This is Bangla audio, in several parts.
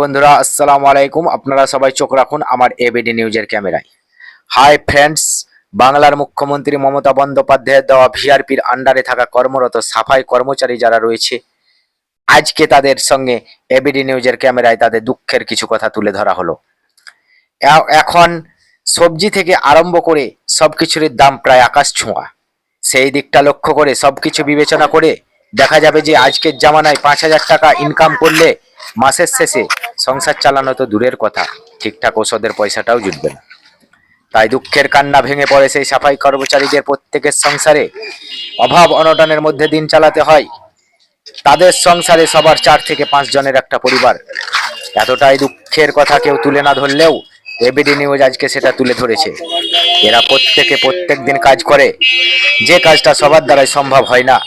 বন্ধুরা, আসসালামু আলাইকুম। আপনারা সবাই চোখ রাখুন আমার এবিডি নিউজের ক্যামেরায়। হাই ফ্রেন্ডস বাংলার মুখ্যমন্ত্রী মমতা বন্দ্যোপাধ্যায়ের দেওয়া ভিআরপির আন্ডারে থাকা কর্মরত সাফাই কর্মচারী যারা রয়েছে, আজকে তাদের সঙ্গে এবিডি নিউজের ক্যামেরায় তাদের দুঃখের কিছু কথা তুলে ধরা হলো। এখন সবজি থেকে আরম্ভ করে সব কিছুর দাম প্রায় আকাশ ছোঁয়া। সেই দিকটা লক্ষ্য করে সব কিছু বিবেচনা করে দেখা যাবে যে আজকের জামানায় পাঁচ হাজার টাকা ইনকাম করলে মাসের শেষে সংসার চালানো তো দূরের কথা, ঠিকঠাক ওষুধের পয়সাটাও জুটবে না। তাই দুঃখের কান্না ভেঙে পড়ে সেই সাফাই কর্মচারীদের প্রত্যেকের সংসারে। অভাব অনটনের মধ্যে দিন চালাতে হয়। তাদের সংসারে সবার চার থেকে পাঁচ জনের একটা পরিবার। এতটাই দুঃখের কথা কেউ তুলে না ধরলেও এবিডি নিউজ আজকে সেটা তুলে ধরেছে। এরা প্রত্যেকে প্রত্যেক দিন কাজ করে। যে কাজটা সবার দ্বারাই সম্ভব হয় না।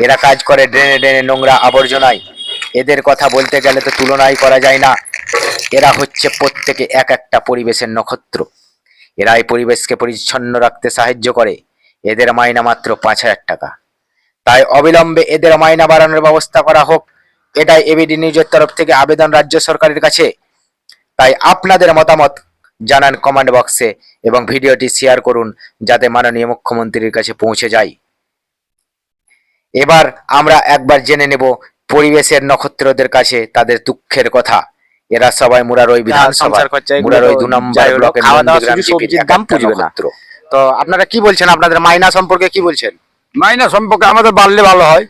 এরা কাজ করে ড্রেনে ড্রেনে নোংরা আবর্জনায়। এদের কথা বলতে গেলে তো তুলনাই করা যায় না। এরা হচ্ছে প্রত্যেকে এক একটা পরিবেশের নক্ষত্র। এরা এই পরিবেশকে পরিচ্ছন্ন রাখতে সাহায্য করে। এদের মাইনা মাত্র পাঁচ হাজার টাকা। তাই অবিলম্বে এদের মাইনা বাড়ানোর ব্যবস্থা করা হোক। এটাই এবিডি নিউজের তরফ থেকে আবেদন রাজ্য সরকারের কাছে। তাই আপনাদের মতামত জানান কমেন্ট বক্সে এবং ভিডিওটি শেয়ার করুন যাতে মাননীয় মুখ্যমন্ত্রীর কাছে পৌঁছে যায় এবার আমরা একবার জেনে নেব পরিবেশের নক্ষত্রদের কাছে তাদের দুঃখের কথা। এরা সবাই মুরারই বিধানসভা। মুরারই তো দু নম্বর ব্লকের দাম না। আপনারা কি বলছেন? আপনাদের মাইনা সম্পর্কে কি বলছেন? মাইনা সম্পর্কে আমাদের বাড়লে ভালো হয়।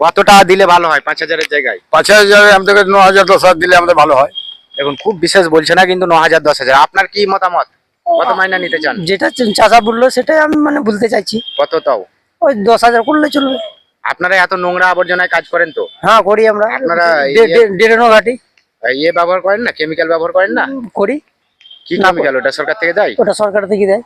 কত টাকা দিলে ভালো হয়? পাঁচ হাজারের জায়গায়। পাঁচ হাজার আমাদের ন হাজার দশ হাজার দিলে আমাদের ভালো হয়। দেখুন খুব বিশেষ বলছে না কিন্তু ন হাজার দশ হাজার। আপনার কি মতামত? কত মাইনা নিতে চান? যেটা চ- চাচা বলল সেটাই আমি মানে বলতে চাইছি। কত তাও? ওই দশ হাজার করলে চলবে। আপনারা এত নোংরা আবর্জনায় কাজ করেন তো? হ্যাঁ করি আমরা। আপনারা ইয়ে- ডেরেনো ঘাটি। ইয়ে ব্যবহার করেন না? কেমিক্যাল ব্যবহার করেন না? করি। কি কেমিক্যাল ওটা সরকার থেকে দেয়? ওটা সরকার থেকে দেয়।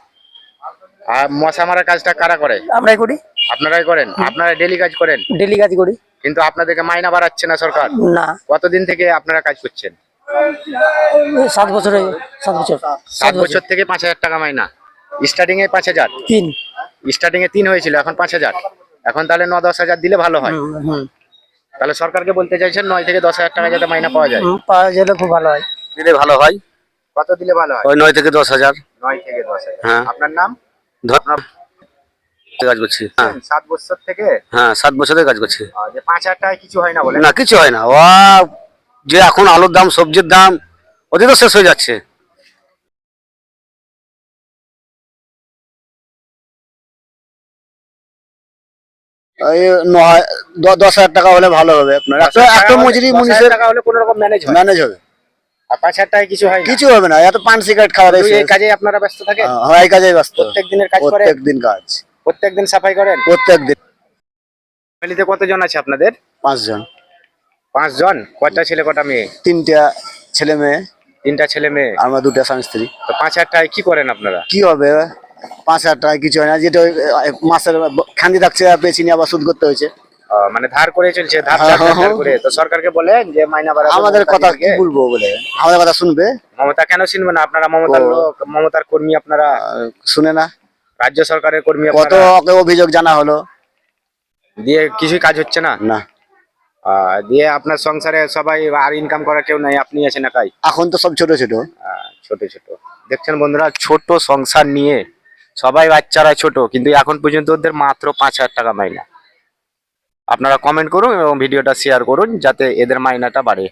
আর মশা মারার কাজটা কারা করে? আমরাই করি। আপনারাই করেন? আপনারা ডেলি কাজ করেন? ডেলি কাজ করি। কিন্তু আপনাদেরকে মাইনা বাড়াচ্ছে না সরকার? না। কতদিন থেকে আপনারা কাজ করছেন? সাত বছর সাত বছর সাত বছর। থেকে পাঁচ হাজার টাকা মাইনা। স্টার্টিং এ পাঁচ হাজার। তিন। স্টার্টিং এ তিন হয়েছিল এখন পাঁচ হাজার। এখন তাহলে ন দশ হাজার দিলে ভালো হয়। তাহলে সরকারকে বলতে চাইছেন নয় থেকে দশ হাজার টাকা যাতে মাইনা পাওয়া যায়। পাওয়া গেলে খুব ভালো হয়। দিলে ভালো হয়? কত দিলে ভালো হয়? ওই নয় থেকে দশ হাজার। নয় থেকে দশ হাজার। হ্যাঁ। আপনার নাম? কাজ করছি হ্যাঁ। সাত বছর থেকে? হ্যাঁ সাত বছরের কাজ করছি। পাঁচ হাজার টাকায় কিছু হয় না বলে? না কিছু হয় না। ও যে এখন আলুর দাম সবজির দাম ওদের তো শেষ হয়ে যাচ্ছে। দশ হাজার টাকা হলে ভালো হবে আপনার। একটা মজুরি টাকা হলে কোনো রকম ম্যানেজ হয়? ম্যানেজ হবে। আর পাঁচ হাজার কিছু হয় কিছু হবে না এত পান সিগারেট খাওয়া এই কাজে আপনারা ব্যস্ত থাকেন? হ্যাঁ এই কাজেই ব্যস্ত। প্রত্যেক দিনের কাজ করেন? প্রত্যেক দিন কাজ। প্রত্যেক দিন সাফাই করেন? প্রত্যেক দিন। ফ্যামিলিতে কতজন আছে আপনাদের? পাঁচজন। পাঁচজন? কটা ছেলে কটা মেয়ে? তিনটা ছেলে মেয়ে। তিনটা ছেলে মেয়ে? আমরা দুটা স্বামী স্ত্রী। তো পাঁচ হাজার টাকায় কি করেন আপনারা? কি হবে? পাঁচ হাজার টাকা কিছু হয় না যেটা ওই, মাসের খান্দি থাকছে পেয়েছি নিয়ে আবার সুদ করতে হয়েছে। মানে ধার করে চলছে ধার করে। তো সরকারকে বলেন যে মাইনা আমাদের কথা কি বলব বলে। আমাদের কথা শুনবে? মমতা কেন শুনবে না? আপনারা মমতার লোক মমতার কর্মী আপনারা। শুনে না। রাজ্য সরকারের কর্মী কত ওকে অভিযোগ জানা হলো? দিয়ে কিছুই কাজ হচ্ছে না? না। দিয়ে আপনার সংসারে সবাই আর ইনকাম করার কেউ নাই আপনি আছেন একাই? এখন তো সব ছোট ছোট। ছোট ছোট। দেখছেন বন্ধুরা ছোট সংসার নিয়ে সবাই বাচ্চারা ছোট, কিন্তু এখন পর্যন্ত ওদের মাত্র পাঁচ হাজার টাকা মাইনা। আপনারা কমেন্ট করুন এবং ভিডিওটা শেয়ার করুন, যাতে এদের মাইনাটা বাড়ে।